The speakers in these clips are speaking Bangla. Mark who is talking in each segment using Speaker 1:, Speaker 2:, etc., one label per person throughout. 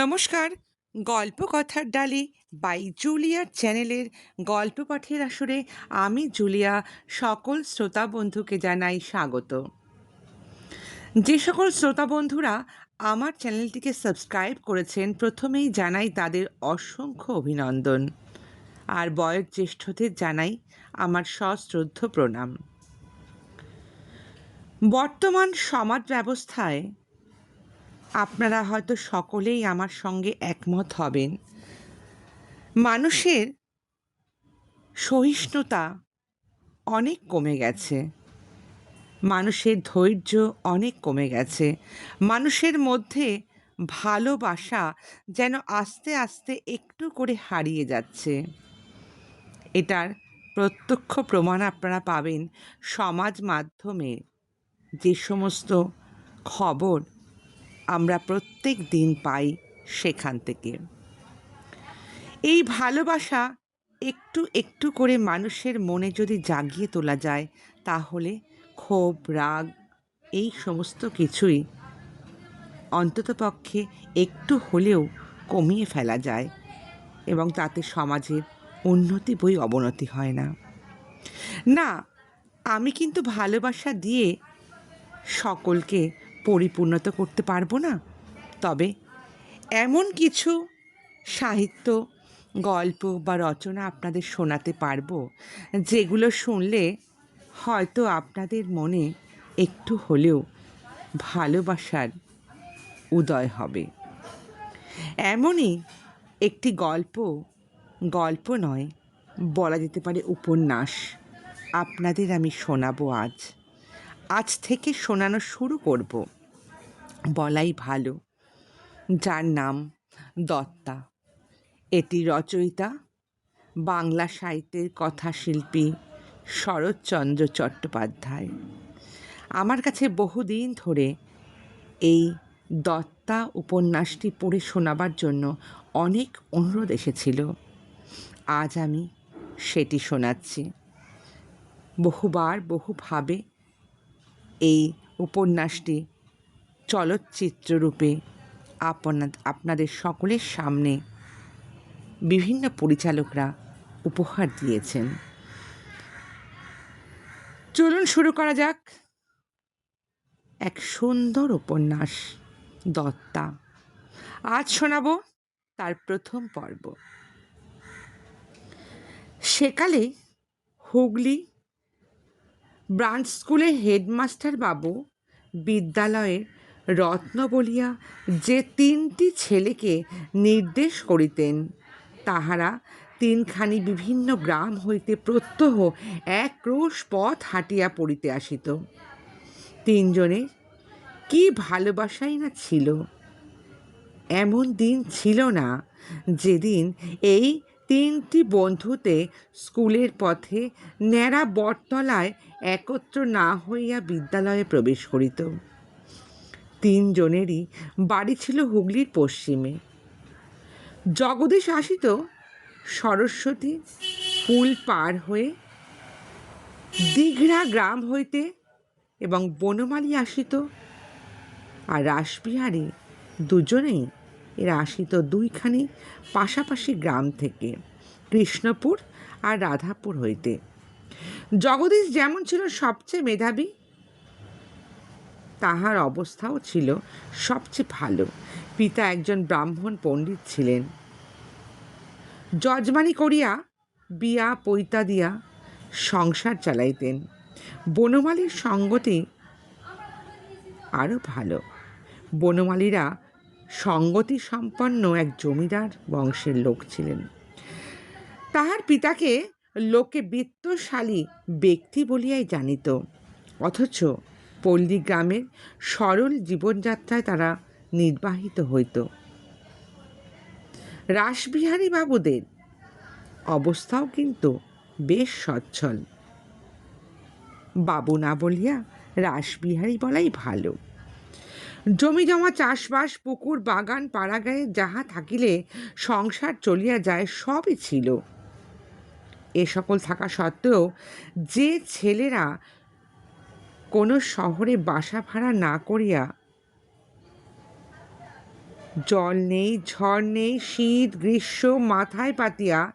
Speaker 1: নমস্কার। গল্প কথার ডালি বাই জুলিয়ার চ্যানেলের গল্প পাঠের আসরে আমি জুলিয়া, সকল শ্রোতা বন্ধুকে জানাই স্বাগত। যে সকল শ্রোতা বন্ধুরা আমার চ্যানেলটিকে সাবস্ক্রাইব করেছেন, প্রথমেই জানাই তাদের অসংখ্য অভিনন্দন। আর বয়োজ্যেষ্ঠদের জানাই আমার সশ্রদ্ধ প্রণাম। বর্তমান সমাজ ব্যবস্থায় আপনারা হয়তো সকলেই আমার সঙ্গে একমত হবেন। মানুষের সহিষ্ণুতা অনেক কমে গেছে। মানুষের ধৈর্য অনেক কমে গেছে। মানুষের মধ্যে ভালোবাসা যেন আস্তে আস্তে একটু করে হারিয়ে যাচ্ছে। এটার প্রত্যক্ষ প্রমাণ আপনারা পাবেন সমাজ মাধ্যমে। যে সমস্ত খবর আমরা প্রত্যেক দিন পাই সেখান থেকে। এই ভালোবাসা একটু একটু করে মানুষের মনে যদি জাগিয়ে তোলা যায়, তাহলে ক্ষোভ, রাগ, এই সমস্ত কিছুই অন্ততপক্ষে একটু হলেও কমিয়ে ফেলা যায় এবং তাতে সমাজের উন্নতি বই অবনতি হয় না। না, আমি কিন্তু ভালোবাসা দিয়ে সকলকে পরিপূর্ণত করতে পারব না। তবে এমন কিছু সাহিত্য, গল্প বা রচনা আপনাদের শোনাতে পারব, যেগুলো শুনলে হয়তো আপনাদের মনে একটু হলেও ভালোবাসার উদয় হবে। এমনই একটি গল্প গল্প নয়, বলা যেতে পারে উপন্যাস, আপনাদের আমি শোনাবো আজ। আজ থেকে শোনানো শুরু করব। বলাই ভালো। যার নাম দত্তা। এটি রচয়িতা, বাংলা সাহিত্যের কথাশিল্পী শরৎচন্দ্র চট্টোপাধ্যায়। আমার কাছে বহুদিন ধরে এই দত্তা উপন্যাসটি পড়ে শোনাবার জন্য অনেক অনুরোধ এসেছিল। আজ আমি সেটি শোনাচ্ছি। বহুবার বহুভাবে এই উপন্যাসটি চলচ্চিত্ররূপে আপনা আপনাদের সকলের সামনে বিভিন্ন পরিচালকরা উপহার দিয়েছেন। চলুন শুরু করা যাক। এক সুন্দর উপন্যাস, দত্তা। আজ শোনাব তার প্রথম পর্ব। সেকালে হুগলি ব্রাঞ্চ স্কুলের হেডমাস্টার বাবু বিদ্যালয়ের রত্ন বলিয়া যে তিনটি ছেলেকে নির্দেশ করিতেন, তাহারা তিনখানি বিভিন্ন গ্রাম হইতে প্রত্যহ এক ক্রোশ পথ হাঁটিয়া পড়িতে আসিত। তিনজনের কি ভালোবাসাই না ছিল? এমন দিন ছিল না যেদিন এই তিনটি বন্ধুতে স্কুলের পথে ন্যাড়া বটতলায় একত্র না হইয়া বিদ্যালয়ে প্রবেশ করিত। তিনজনেরই বাড়ি ছিল হুগলির পশ্চিমে। জগদীশ আসিত সরস্বতী ফুল পার হয়ে, দীঘরা গ্রাম হইতে এবং বনমালী আসিত আর রাসবিহারী দুজনেই এরা আসিত দুইখানি পাশাপাশি গ্রাম থেকে, কৃষ্ণপুর আর রাধাপুর হইতে। জগদীশ যেমন ছিল সবচেয়ে মেধাবী তাহার অবস্থাও ছিল সবচেয়ে ভালো। পিতা একজন ব্রাহ্মণ পণ্ডিত ছিলেন। যজমানি করিয়া বিয়া পৈতা দিয়া সংসার চালাইতেন। বনমালীর সঙ্গতি আরও ভালো। বনমালীরা সঙ্গতি সম্পন্ন এক জমিদার বংশের লোক ছিলেন। তাহার পিতাকে লোকে বিত্তশালী ব্যক্তি বলিয়াই জানিত। অথচ পল্লী গ্রামের সরল জীবনযাত্রায় তারা নির্বাহিত হইত। রাসবিহারী বাবুদের অবস্থাও কিন্তু বেশ সচ্ছল। বাবু না বলিয়া রাসবিহারী বলাই ভালো। জমি জমা চাষবাস, পুকুর, বাগান, পাড়াগায়ে যাহা থাকিলে সংসার চলিয়া যায়, সবই ছিল। এ সকল থাকা সত্ত্বেও যে ছেলেরা কোনো শহরে বাসা ভাড়া না করিয়া জল নেই, ঝড় নেই, শীত, গ্রীষ্ম মাথায় পাতিয়া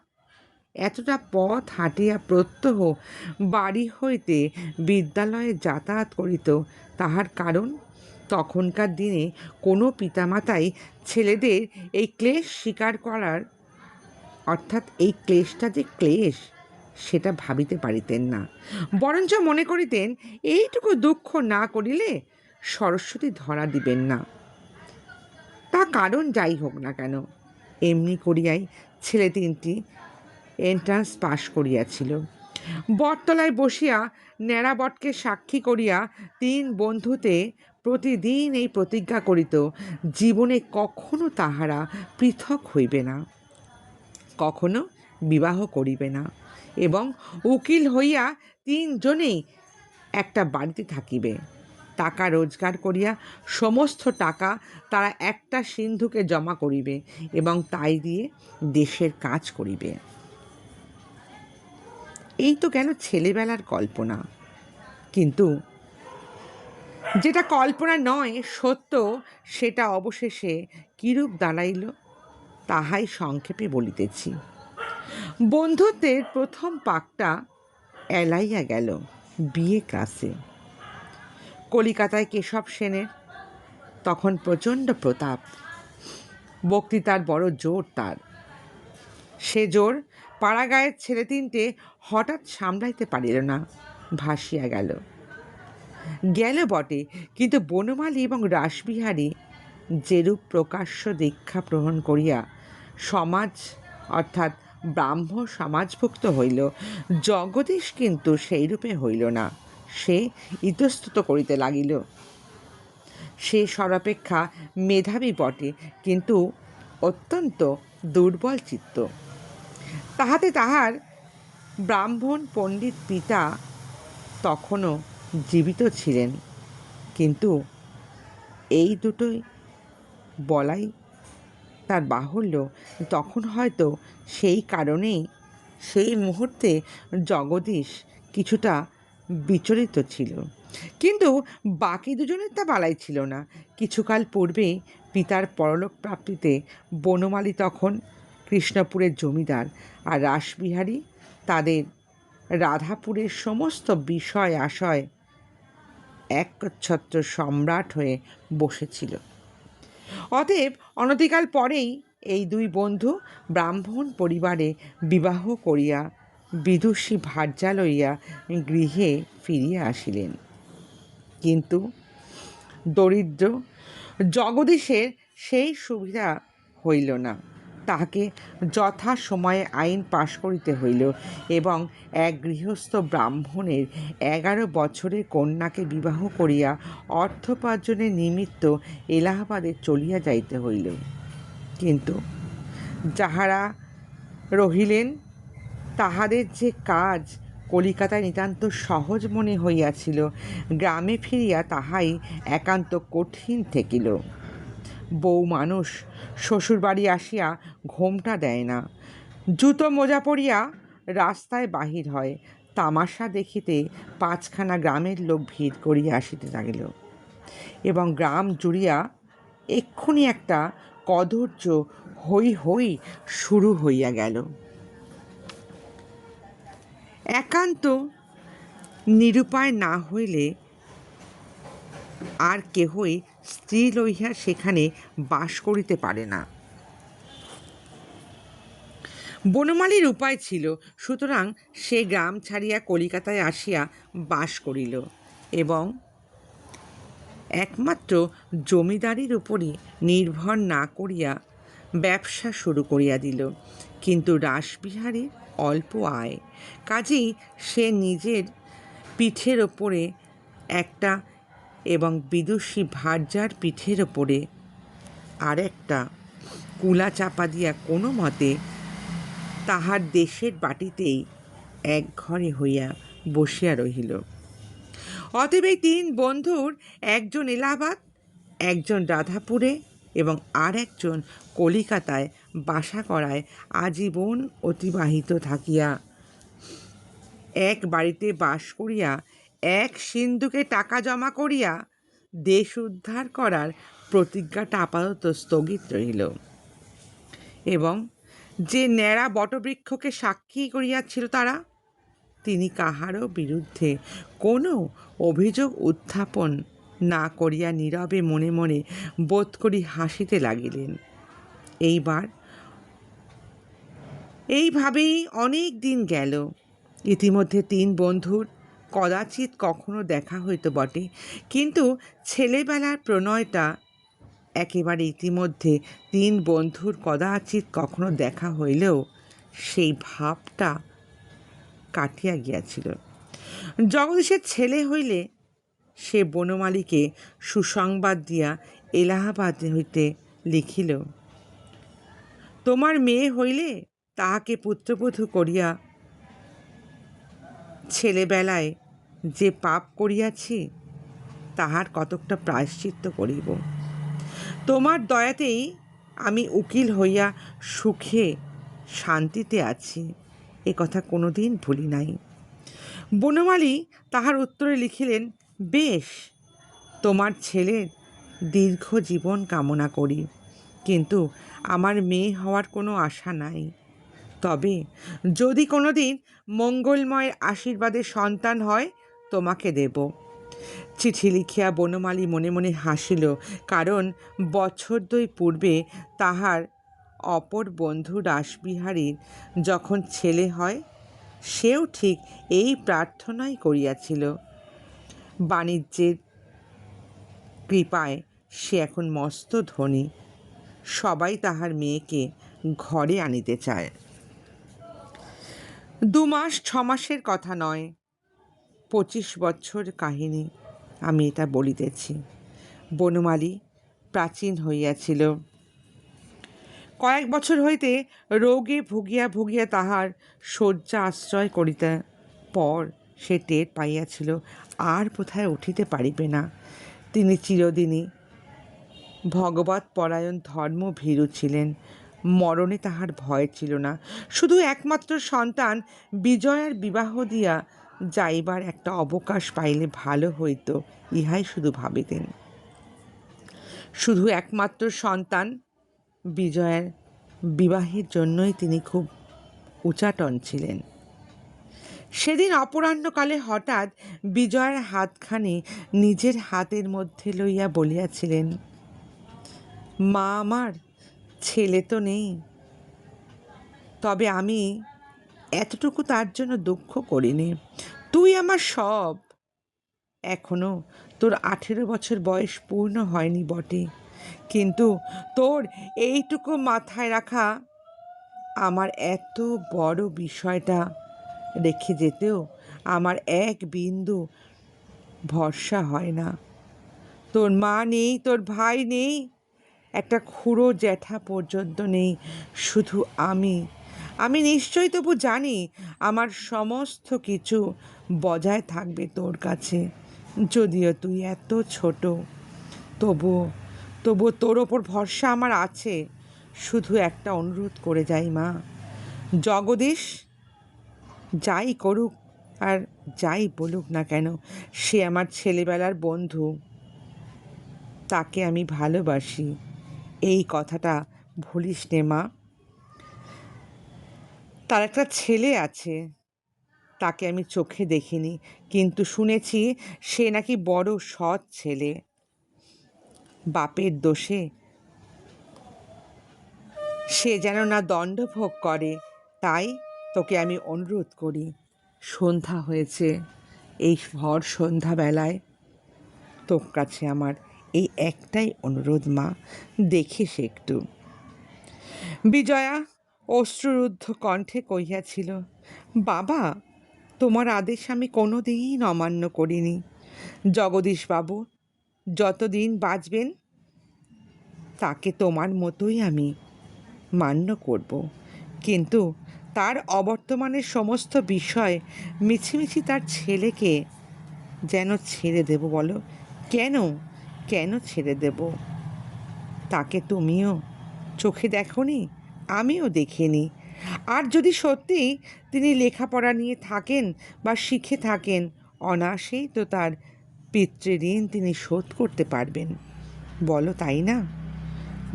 Speaker 1: এতটা পথ হাঁটিয়া প্রত্যহ বাড়ি হইতে বিদ্যালয়ে যাতায়াত করিত। তাহার কারণ, তখনকার দিনে কোনো পিতামাতাই ছেলেদের এই ক্লেশ স্বীকার করার, অর্থাৎ এই ক্লেশটা যে ক্লেশ সেটা ভাবিতে পারিতেন না। বরঞ্চ মনে করিতেন, এইটুকু দুঃখ না করিলে সরস্বতী ধরা দিবেন না। তা কারণ যাই হোক না কেন, এমনি করিয়াই ছেলে তিনটি এন্ট্রান্স পাশ করিয়াছিল। বটতলায় বসিয়া ন্যাড়া বটকে সাক্ষী করিয়া তিন বন্ধুতে প্রতিদিন এই প্রতিজ্ঞা করিত, জীবনে কখনো তাহারা পৃথক হইবে না, কখনো বিবাহ করিবে না। এবং উকিল হইয়া তিনজনেই একটা বাড়িতে থাকিবে। টাকা রোজগার করিয়া সমস্ত টাকা তারা একটা সিন্ধুকে জমা করিবে এবং তাই দিয়ে দেশের কাজ করিবে। এই তো কেন ছেলেবেলার কল্পনা। কিন্তু যেটা কল্পনা নয়, সত্য, সেটা অবশেষে কিরূপ দাঁড়াইল, তাহাই সংক্ষেপে বলিতেছি। বন্ধুত্বের প্রথম পাকটা এলাইয়া গেল বিয়ে ক্লাসে। কলিকাতায় কেশব সেনের, তখন প্রচণ্ড প্রতাপ। বক্তৃতার বড় জোর তার। সে জোর পাড়াগাঁয়ের ছেলে তিনটে হঠাৎ সামলাইতে পারিল না, ভাসিয়া গেল। গেল বটে, কিন্তু বনমালী এবং রাসবিহারী যেরূপ প্রকাশ্য দীক্ষা গ্রহণ করিয়া সমাজ অর্থাৎ ব্রাহ্ম সমাজভুক্ত হইল। জগদীশ কিন্তু সেইরূপে হইল না। সে ইতস্তত করিতে লাগিল। সে সর্বাপেক্ষা মেধাবী বটে, কিন্তু অত্যন্ত দুর্বল চিত্ত। তাহাতে তাহার ব্রাহ্মণ পণ্ডিত পিতা তখনও জীবিত ছিলেন, কিন্তু এই দুটোই বলাই তার বাহুল্য। তখন হয়তো সেই কারণেই সেই মুহূর্তে জগদীশ কিছুটা বিচলিত ছিল। কিন্তু বাকি দুজনের তা বালাই ছিল না। কিছুকাল পূর্বে পিতার পরলোক প্রাপ্তিতে বনমালী তখন কৃষ্ণপুরের জমিদার আর রাসবিহারী তাদের রাধাপুরের সমস্ত বিষয় আশয় একচ্ছত্র সম্রাট হয়ে বসেছিল। অতএব অনতিকাল পরেই এই দুই বন্ধু ব্রাহ্মণ পরিবারে বিবাহ করিয়া বিদুষী ভার্যা লইয়া গৃহে ফিরিয়া আসিলেন। কিন্তু দরিদ্র জগদীশের সেই সুবিধা হইল না। তাহাকে যথা সময়ে আইন পাশ করিতে হইল এবং এক গৃহস্থ ব্রাহ্মণের এগারো বছরের কন্যাকে বিবাহ করিয়া অর্থোপার্জনের নিমিত্ত এলাহাবাদে চলিয়া যাইতে হইল। কিন্তু যাহারা রহিলেন, তাহাদের যে কাজ কলিকাতায় নিতান্ত সহজ মনে হইয়াছিল, গ্রামে ফিরিয়া তাহাই একান্ত কঠিন ঠেকিল বউ মানুষ, শ্বশুরবাড়ি আসিয়া ঘোমটা দেয় না। জুতো মোজা পরিয়া রাস্তায় বাহির হয়। তামাশা দেখিতে পাঁচখানা গ্রামের লোক ভিড় করিয়া আসিতে লাগিল এবং গ্রাম জুড়িয়া এক্ষুনি একটা কদর্য হই হই শুরু হইয়া গেল। একান্ত নিরুপায় না হইলে আর কেহই স্ত্রী লইয়া সেখানে বাস করিতে পারে না। বনমালীর উপায় ছিল, সুতরাং সে গ্রাম ছাড়িয়া কলিকাতায় আসিয়া বাস করিল এবং একমাত্র জমিদারির উপরই নির্ভর না করিয়া ব্যবসা শুরু করিয়া দিল। কিন্তু রাসবিহারীর অল্প আয়, কাজেই সে নিজের পিঠের ওপরে একটা এবং বিদুষী ভার্যার পিঠের ওপরে। আরেকটা, কুলা চাপা দিয়া কোনো মতে তাহার দেশের বাটিতেই এক ঘরে হইয়া বসিয়া রহিল। অতএব এই তিন বন্ধুর একজন এলাহাবাদ, একজন রাধাপুরে এবং আর একজন কলিকাতায় বাসা করায় আজীবন অতিবাহিত থাকিয়া, এক বাড়িতে বাস করিয়া এক সিন্ধুকে টাকা জমা করিয়া দেশ উদ্ধার করার প্রতিজ্ঞাটা আপাতত স্থগিত রহিল এবং যে ন্যাড়া বটবৃক্ষকে সাক্ষী করিয়াছিল তারা, তিনি কাহারও বিরুদ্ধে কোনো অভিযোগ উত্থাপন না করিয়া নীরবে মনে মনে বোধ করি হাসিতে লাগিলেন। এইবার এইভাবেই অনেক দিন গেল। ইতিমধ্যে তিন বন্ধুর কদাচিৎ কখনো দেখা হইতো বটে। কিন্তু ছেলেবেলার প্রণয়টা একেবারে ইতিমধ্যে তিন বন্ধুর কদাচিৎ কখনো দেখা হইলেও সেই ভাবটা কাটিয়া গিয়াছিল। জগদীশের ছেলে হইলে সে বনমালীকে সুসংবাদ দিয়া এলাহাবাদ হইতে লিখিল, তোমার মেয়ে হইলে তাহাকে পুত্রবধূ করিয়া ছেলেবেলায় যে পাপ করিয়াছি, তাহার কতকটা প্রায়শ্চিত্ত করিব। তোমার দয়াতেই আমি উকিল হইয়া সুখে শান্তিতে আছি, এ কথা কোনোদিন ভুলি নাই। বনমালী তাহার উত্তরে লিখিলেন, বেশ, তোমার ছেলের দীর্ঘ জীবন কামনা করি, কিন্তু আমার মেয়ে হওয়ার কোনো আশা নাই। তবে যদি কোনো দিন মঙ্গলময়ের আশীর্বাদে সন্তান হয় তোমাকে দেব। চিঠি লিখিয়া বনমালী মনে মনে হাসিল, কারণ বছর দুই পূর্বে তাহার অপর বন্ধু রাসবিহারীর যখন ছেলে হয়, সেও ঠিক এই প্রার্থনাই করিয়াছিল। বাণিজ্যের কৃপায় সে এখন মস্ত ধনী, সবাই তাহার মেয়েকে ঘরে আনিতে চায়। দু মাস, ছ মাসের কথা নয় পঁচিশ বছর কাহিনী আমি এটা বলিতেছি। বনমালী প্রাচীন হইয়াছিল। কয়েক বছর হইতে রোগে ভুগিয়া ভুগিয়া তাহার শয্যা আশ্রয় করিতে পর সে টের পাইয়াছিল, আর কোথায় উঠিতে পারিবে না। তিনি চিরদিনই ভগবত পরায়ণ ধর্ম ভীরু ছিলেন। মরণে তাহার ভয় ছিল না। শুধু একমাত্র সন্তান বিজয়ার বিবাহ দিয়া যাইবার একটা অবকাশ পাইলে ভালো হইত, ইহাই শুধু ভাবিতেন। শুধু একমাত্র সন্তান বিজয়ের বিবাহের জন্যই তিনি খুব উচাটন ছিলেন। সেদিন অপরাহ্নকালে হঠাৎ বিজয়ের হাতখানি নিজের হাতের মধ্যে লইয়া বলিয়াছিলেন, মা আমার, ছেলে তো নেই। তবে আমি এতটুকু তার জন্য দুঃখ করিনি। তুই আমার সব। এখনও তোর আঠেরো বছর বয়স পূর্ণ হয়নি বটে। কিন্তু তোর এইটুকু মাথায় রাখা আমার এত বড় বিষয়টা রেখে যেতেও আমার এক বিন্দু ভরসা হয় না। তোর মা নেই, তোর ভাই নেই, একটা খুঁড়ো জ্যাঠা পর্যন্ত নেই। শুধু আমি আমি নিশ্চয়ই তবু জানি আমার সমস্ত কিছু বজায় থাকবে তোর কাছে। যদিও তুই এত ছোট, তবু তবু তোর ওপর ভরসা আমার আছে। শুধু একটা অনুরোধ করে যাই, মা। জগদীশ, যাই করুক আর যাই বলুক না কেন, সে আমার ছেলেবেলার বন্ধু। তাকে আমি ভালোবাসি। এই কথাটা ভুলিস নে, মা। তার একটা ছেলে আছে। তাকে আমি চোখে দেখিনি, কিন্তু শুনেছি সে নাকি বড় সৎ ছেলে। বাপের দোষে সে যেন না দণ্ডভোগ করে, তাই তোকে আমি অনুরোধ করি। সন্ধ্যা হয়েছে, এই ভর সন্ধ্যাবেলায় তোর কাছে আমার এই একটাই অনুরোধ মা, দেখিস একটু। বিজয়া অশ্রুরুদ্ধ কণ্ঠে কহিয়াছিল, বাবা, তোমার আদেশ আমি কোনো দিন অমান্য করিনি। জগদীশবাবু, যতদিন বাঁচবেন, তাকে তোমার মতোই আমি মান্য করব। কিন্তু তার অবর্তমানের সমস্ত বিষয় মিছিমিছি তার ছেলেকে যেন ছেড়ে দেব বলো। কেন? কেন ছেড়ে দেব? তাকে তুমিও চোখে দেখনি? আমিও দেখিনি। আর যদি সত্যি তিনি লেখাপড়া নিয়ে থাকেন বা শিখে থাকেন, অনায়াসেই তো তার পিতৃঋণ তিনি শোধ করতে পারবেন। বলো, তাই না?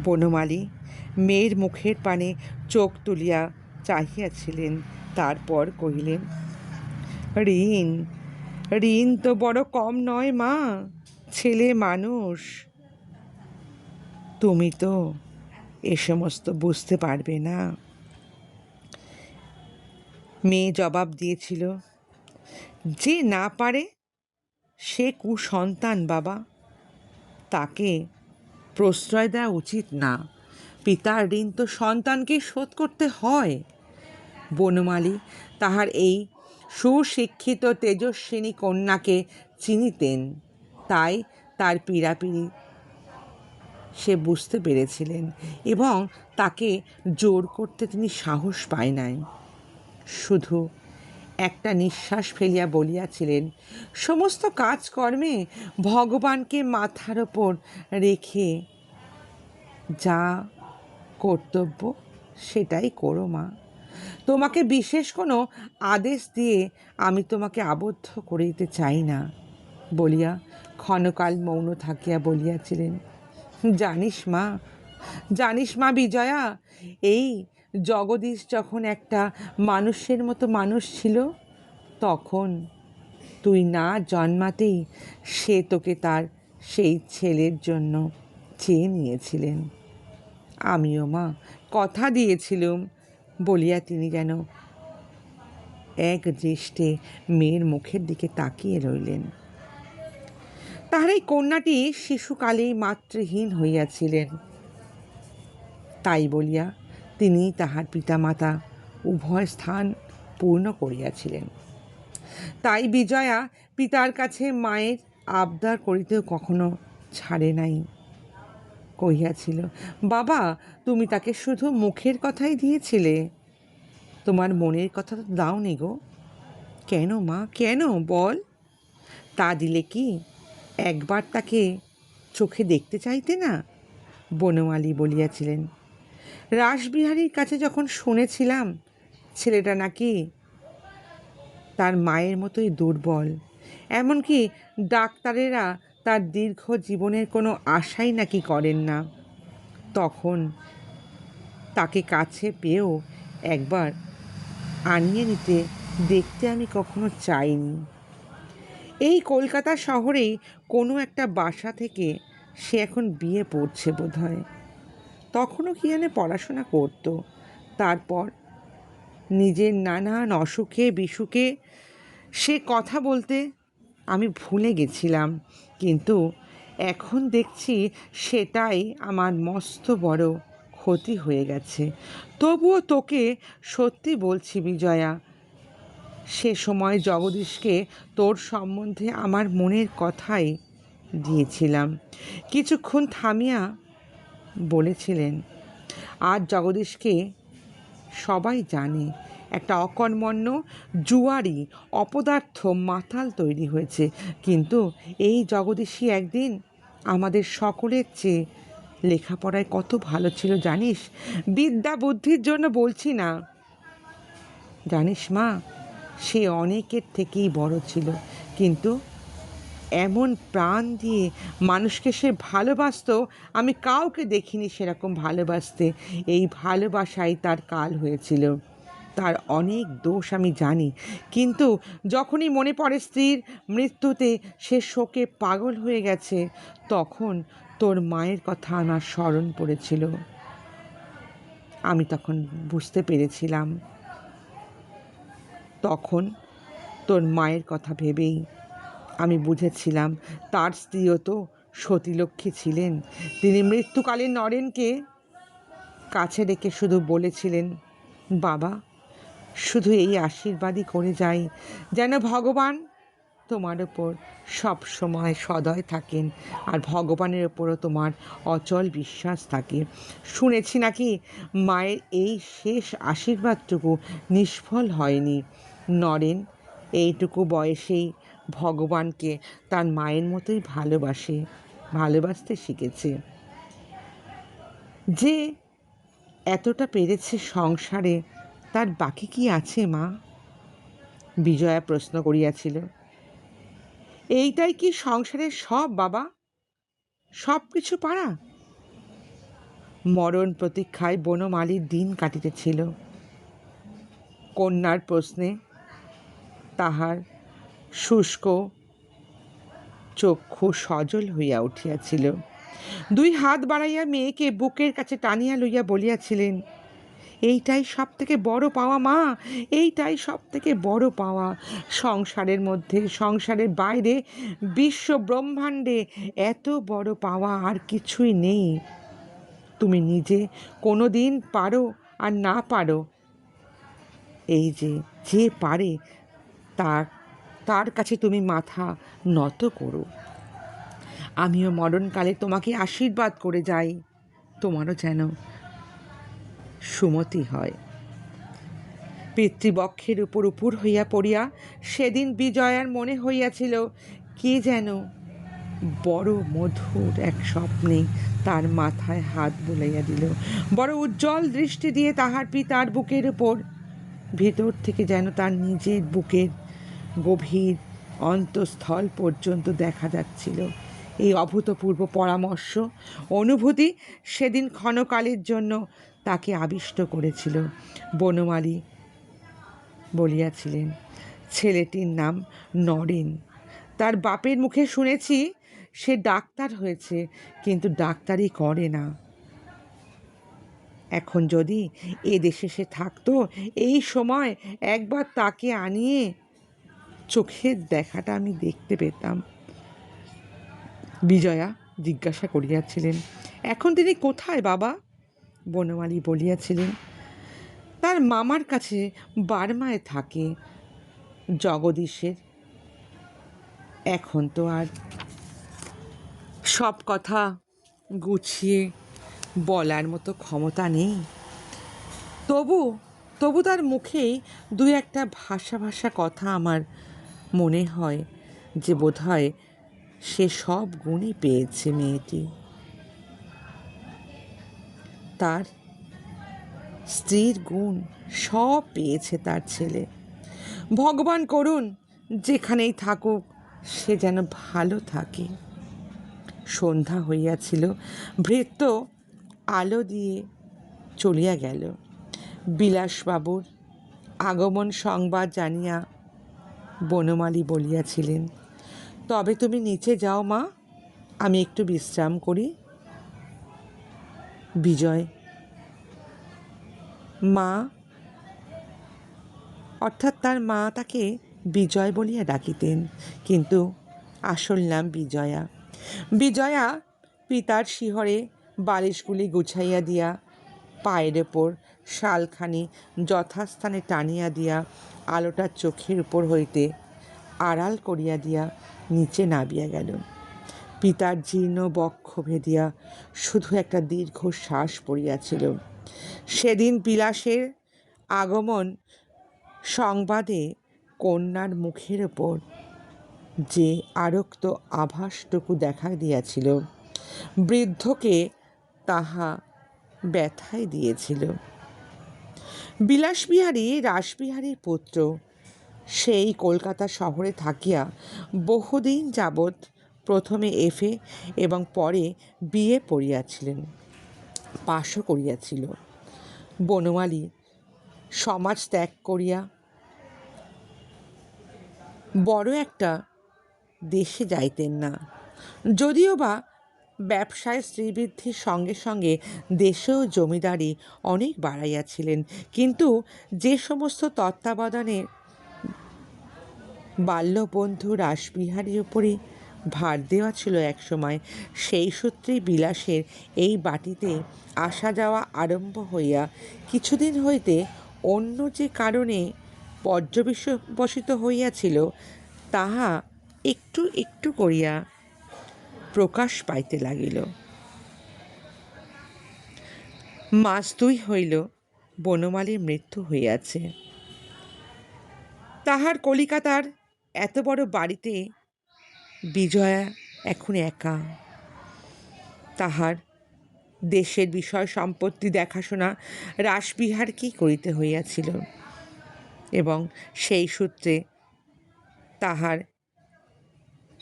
Speaker 1: বনমালী মেয়ের মুখের পানে চোখ তুলিয়া চাহিয়াছিলেন, তারপর কহিলেন, ঋণ ঋণ তো বড় কম নয় মা, ছেলে মানুষ। তুমি তো এ সমস্ত বুঝতে পারবে না। মেয়ে জবাব দিয়েছিল, যে না পারে, সে কুসন্তান বাবা। তাকে প্রশ্রয় দেওয়া উচিত না। পিতার ঋণ তো সন্তানকে শোধ করতে হয়। বনমালী তাহার এই সুশিক্ষিত তেজস্বিনী কন্যাকে চিনিতেন। তাই তার পীড়াপিড়ি সে বুঝতে পেরেছিলেন এবং তাকে জোর করতে তিনি সাহস পায় নাই। শুধু একটা নিঃশ্বাস ফেলিয়া বলিয়াছিলেন, সমস্ত কাজকর্মে ভগবানকে মাথার ওপর রেখে যা কর্তব্য সেটাই করো মা। তোমাকে বিশেষ কোনো আদেশ দিয়ে আমি তোমাকে আবদ্ধ করিতে চাই না। বলিয়া ক্ষণকাল মৌন থাকিয়া বলিয়াছিলেন। জানিস মা জানিস মা বিজয়া, এই জগদীশ যখন একটা মানুষের মতো মানুষ ছিল, তখন তুই না জন্মাতেই সে তোকে তার সেই ছেলের জন্য চেয়ে নিয়েছিলেন। আমিও মা কথা দিয়েছিলুম, বলিয়া তিনি যেন এক দৃষ্টে মেয়ের মুখের দিকে তাকিয়ে রইলেন। তাহার এই কন্যাটি শিশুকালেই মাতৃহীন হইয়াছিলেন। তাই বলিয়া তিনি তাহার পিতামাতা উভয় স্থান পূর্ণ করিয়াছিলেন। তাই বিজয়া পিতার কাছে মায়ের আবদার করিতেও কখনো ছাড়ে নাই। কহিয়াছিল, বাবা, তুমি তাকে শুধু মুখের কথাই দিয়েছিলে? তোমার মনের কথা তো দাওনি গো। কেন মা, কেন বল? তা দিলে কি? একবার তাকে চোখে দেখতে চাইতে না? বনমালী বলিয়াছিলেন। রাসবিহারীর কাছে যখন শুনেছিলাম, ছেলেটা নাকি তার মায়ের মতোই দুর্বল, এমনকি ডাক্তারেরা তার দীর্ঘ জীবনের কোনো আশাই নাকি করেন না, তখন তাকে কাছে পেয়েও একবার আনিয়ে নিতে দেখতে আমি কখনো চাইনি। এই কলকাতা শহরেই কোনো একটা বাসা থেকে সে এখন বিয়ে পড়ছে বোধ হয় তখনও কি এনে পড়াশোনা করত। তারপর নিজের নানান অসুখে বিসুখে সে কথা বলতে আমি ভুলে গেছিলাম, কিন্তু এখন দেখছি সেটাই আমার মস্ত বড় ক্ষতি হয়ে গেছে। তবুও তোকে সত্যি বলছি বিজয়া সে সময় জগদীশকে তোর সম্বন্ধে আমার মনের কথাই দিয়েছিলাম। কিছুক্ষণ থামিয়া বলেছিলেন, আজ জগদীশকে সবাই জানে, একটা অকর্মণ্য জুয়ারি, অপদার্থ মাতাল তৈরি হয়েছে। কিন্তু এই জগদীশই একদিন আমাদের সকলের চেয়ে লেখাপড়ায় কত ভালো ছিল জানিস? বিদ্যা বুদ্ধির জন্য বলছি না। জানিস মা সে অনেকের থেকেই বড় ছিল। কিন্তু এমন প্রাণ দিয়ে মানুষকে সে ভালোবাসতো, আমি কাউকে দেখিনি সেরকম ভালোবাসতে। এই ভালোবাসাই তার কাল হয়েছিল। তার অনেক দোষ আমি জানি। কিন্তু যখনই মনে পড়ে স্ত্রীর মৃত্যুতে সে শোকে পাগল হয়ে গেছে, তখন তোর মায়ের কথা আমার স্মরণ পড়েছিল। আমি তখন বুঝতে পেরেছিলাম। তখন তোর মায়ের কথা ভেবেই আমি বুঝেছিলাম, তার স্ত্রীও তো সতীলক্ষ্মী ছিলেন। তিনি মৃত্যুকালে নরেনকে কাছে রেখে শুধু বলেছিলেন, বাবা, শুধু এই আশীর্বাদই করে যাই, যেন ভগবান তোমার ওপর সব সময় সদয় থাকেন আর ভগবানের ওপরও তোমার অচল বিশ্বাস থাকে। শুনেছি নাকি মায়ের এই শেষ আশীর্বাদটুকু নিষ্ফল হয়নি। নরেন। এইটুকু বয়সেই ভগবানকে তার মায়ের মতোই ভালোবাসে, ভালোবাসতে শিখেছে। যে এতটা পেরেছে সংসারে, তার বাকি কি আছে মা? বিজয়া প্রশ্ন করিয়াছিল। এইটাই কি সংসারের সব বাবা? সব কিছু পারা মরণ প্রতীক্ষায় বনমালীর দিন কাটিতেছিল। কন্যার প্রশ্নে তাহার শুষ্ক চক্ষু সজল হইয়া উঠিয়াছিল। দুই হাত বাড়াইয়া মেয়েকে বুকের কাছে টানিয়া লইয়া বলিয়াছিলেন, এইটাই সব থেকে বড় পাওয়া মা, এইটাই সব থেকে বড় পাওয়া। সংসারের মধ্যে, সংসারের বাইরে, বিশ্ব ব্রহ্মাণ্ডে এত বড় পাওয়া আর কিছুই নেই। তুমি নিজে কোনো দিন পারো আর না পারো। এই যে যে পারে তার তার কাছে তুমি মাথা নত করো। আমিও মরণকালে তোমাকে আশীর্বাদ করে যাই, তোমারও যেন সুমতি হয়। পিতৃবক্ষের উপর উপর হইয়া পড়িয়া সেদিন বিজয়ার মনে হইয়াছিল, কে যেন বড় মধুর এক স্বপ্নে তার মাথায় হাত বুলাইয়া দিল। বড় উজ্জ্বল দৃষ্টি দিয়ে তাহার পিতার বুকের উপর, ভিতর থেকে যেন তার নিজের বুকের গভীর অন্তঃস্থল পর্যন্ত দেখা যাচ্ছিল। এই অভূতপূর্ব পরামর্শ, অনুভূতি সেদিন ক্ষণকালের জন্য তাকে আবিষ্ট করেছিল, বনমালী বলিয়াছিলেন। ছেলেটির নাম নরেন। তার বাপের মুখে শুনেছি সে ডাক্তার হয়েছে, কিন্তু ডাক্তারি করে না। এখন যদি এ দেশে সে থাকতো, এই সময় একবার তাকে আনিয়ে চোখের দেখাটা আমি দেখতে পেতাম। বিজয়া জিজ্ঞাসা করিয়াছিলেন, এখন তিনি কোথায় বাবা? বনমালী বলিয়াছিলেন, তার মামার কাছে বার্মায় থাকে জগদীশের। এখন তো আর সব কথা গুছিয়ে বলার মতো ক্ষমতা নেই। তবু তবু তার মুখেই দু একটা ভাষা ভাষা কথা আমার মনে হয় যে বোধহয় সে সব গুণই পেয়েছে মেয়েটি। তার স্ত্রীর গুণ সব পেয়েছে তার ছেলে। ভগবান করুন, যেখানেই থাকুক, সে যেন ভালো থাকে। সন্ধ্যা হইয়াছিল, ভৃত্য আলো দিয়ে চলিয়া গেল। বিলাসবাবুর আগমন সংবাদ জানিয়া বনমালী বলিয়াছিলেন, তবে তুমি নিচে যাও মা, আমি একটু বিশ্রাম করি। বিজয়, মা। অর্থাৎ তার মা তাকে বিজয় বলিয়া ডাকিতেন, কিন্তু আসল নাম বিজয়া। বিজয়া পিতার শিহরে বালিশগুলি গুছাইয়া দিয়া পায়ের ওপর শালখানি যথাস্থানে টানিয়া দিয়া আলোটা চোখের উপর হইতে আড়াল করিয়া দিয়া নিচে নামিয়া গেল। পিতার জীর্ণ বক্ষ ভেদিয়া শুধু একটা দীর্ঘ শ্বাস পড়িয়াছিল। সেদিন বিলাসের আগমন সংবাদে কন্যার মুখের ওপর যে আরক্ত আভাসটুকু দেখা দিয়াছিল, বৃদ্ধকে তাহা ব্যথায় দিয়েছিল। বিলাসবিহারী রাসবিহারীর পুত্র। সেই কলকাতা শহরে থাকিয়া বহুদিন যাবৎ প্রথমে এফে এবং পরে বিয়ে পড়িয়াছিলেন, পাশও করিয়াছিল। বনমালী সমাজ ত্যাগ করিয়া বড় একটা দেশে যাইতেন না। যদিও বা ব্যবসায় শ্রীবৃদ্ধির সঙ্গে সঙ্গে দেশেও জমিদারি অনেক বাড়াইয়াছিলেন। কিন্তু যে সমস্ত তত্ত্বাবধানে বাল্যবন্ধু রাসবিহারীর উপরে ভার দেওয়া ছিল একসময়, সেই সূত্রেই বিলাসের এই বাটিতে আসা যাওয়া আরম্ভ হইয়া কিছুদিন হইতে অন্য যে কারণে পর্যবেসিত হইয়াছিল, তাহা একটু একটু করিয়া প্রকাশ পাইতে লাগিল। মাস দুই হইল, বনমালীর মৃত্যু হইয়াছে। তাহার কলিকাতার এত বড় বাড়িতে বিজয়া এখন একা। তাহার দেশের বিষয় সম্পত্তি দেখাশোনা রাসবিহারকেই করিতে হইয়াছিল? এবং সেই সূত্রে তাহার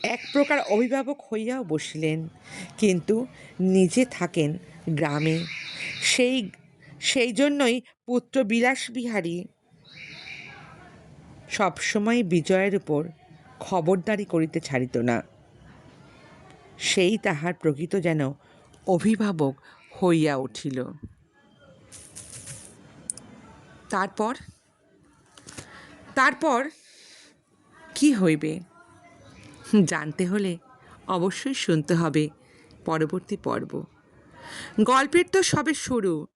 Speaker 1: এক প্রকার অভিভাবক হইয়াও বসিলেন, কিন্তু নিজে থাকেন গ্রামে। সেই সেই জন্যই পুত্র বিলাসবিহারী সবসময় বিজয়ের উপর খবরদারি করিতে ছাড়িত না। সেই তাহার প্রকৃত যেন অভিভাবক হইয়া উঠিল। তারপর তারপর কি হইবে? জানতে হলে অবশ্যই শুনতে হবে পরবর্তী পর্ব। গল্পের তো সবে শুরু।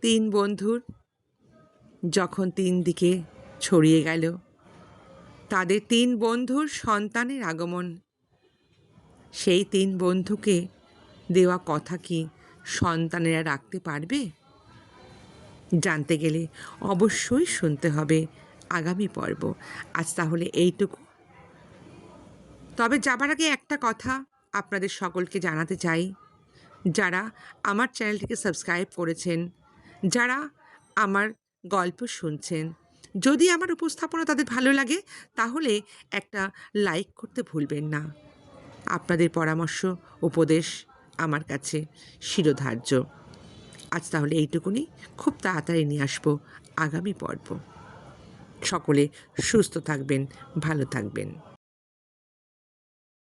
Speaker 1: তিন বন্ধুর যখন তিন দিকে ছড়িয়ে গেল, তাদের তিন বন্ধুর সন্তানের আগমন। সেই তিন বন্ধুকে দেওয়া কথা কি সন্তানেরা রাখতে পারবে? জানতে গেলে অবশ্যই শুনতে হবে আগামী পর্ব। আজ তাহলে এইটুকু। তবে যাবার আগে একটা কথা আপনাদের সকলকে জানাতে চাই। যারা আমার চ্যানেলটিকে সাবস্ক্রাইব করেছেন, যারা আমার গল্প শুনছেন, যদি আমার উপস্থাপনা তাদের ভালো লাগে, তাহলে একটা লাইক করতে ভুলবেন না। আপনাদের পরামর্শ, উপদেশ আমার কাছে শিরোধার্য। আজ তাহলে এইটুকুনি। খুব তাড়াতাড়ি নিয়ে আসব আগামী পর্ব। সকলে সুস্থ থাকবেন, ভালো থাকবেন।